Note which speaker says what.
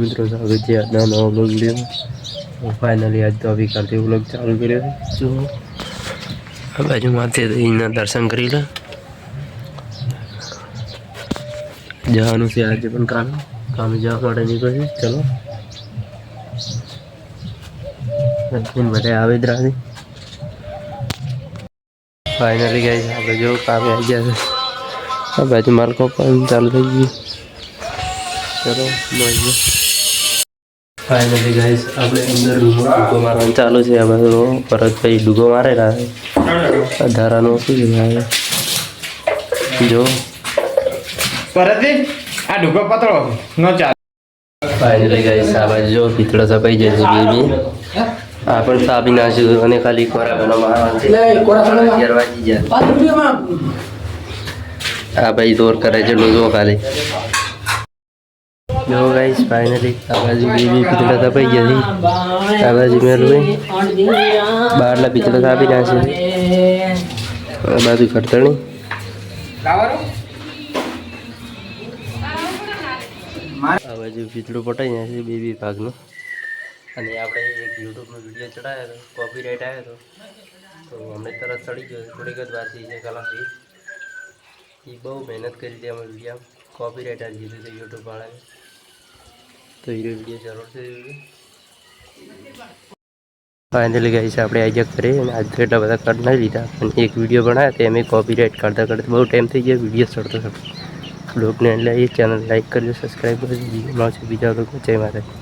Speaker 1: મિત્રો સ્વાગત છે આજના નવા બ્લોગ વિડીયોમાં ફાઇનલી આજ તો અભિકારથી બ્લોગ ચાલુ કર્યો જો, આ બાજુ માથે એના દર્શન કરી લે. જવાનું છે આજે પણ કામ. કામે જવા માટે નીકળે છે. ચલો. દર્શન બધા આવે જ રાખે ફાઇનલી ગઈ આપણે જો કામે આવી ગયા છે. આ બાજુ માલકો પણ ચાલુ થઈ ગયું. ચલો મળીએ. ફાઇનલી ગાઈસ આપણે અંદર ડૂગો મારવાનું ચાલુ છે. આ બાજુ ભરતભાઈ ડૂગો મારેલા છે. ધારાનો શું છે જો.
Speaker 2: ભરતભાઈ આ ડૂગો પતળો નો ચાલે.
Speaker 1: ફાઇનલી ગાઈસ આ બાજુ જો પીતળો સપાઈ જશે બેબી આ પણ સાબી નાખ્યું અને ખાલી કોરા બનો મારવાનું આ ભાઈ દોર કરે છે ડૂગો ખાલી. જો ગાઈસ ફાઇનલી બાજુ બેબી પિતળા સપાઈ ગયા છે બાજુ મેળવી બહારના પિતળા સાબી છે આ બાજુ ખડતણી આ બાજુ પિતળું પટાઈ જાય છે બે બે ભાગનું. અને આપણે એક યુટ્યુબનો વીડિયો ચડાવ્યો હતો. કોપીરાઇટ આવ્યો હતો. તો અમને તરત ચડી ગયો. થોડીક જ થઈ છે કલાકથી. એ બહુ મહેનત કરી હતી અમે વીડિયો કોપીરાઇટ આવી દીધું હતું યુટ્યુબવાળાએ તો એ વીડિયો જરૂર ફાઇનલી ગઈ છે આપણે આઈજક કરીએ અને આજ એટલા બધા કટ નહીં લીધા પણ એક વીડિયો બનાવ્યા તે અમે કોપીરાઇટ કરતા કરતા બહુ ટાઈમ થઈ ગયો વીડિયો ચડતો હતો બ્લોગને એટલે એ ચેનલ લાઈક કરજો સબસ્ક્રાઈબ કરજો મળશે બીજા લોકો જય માતા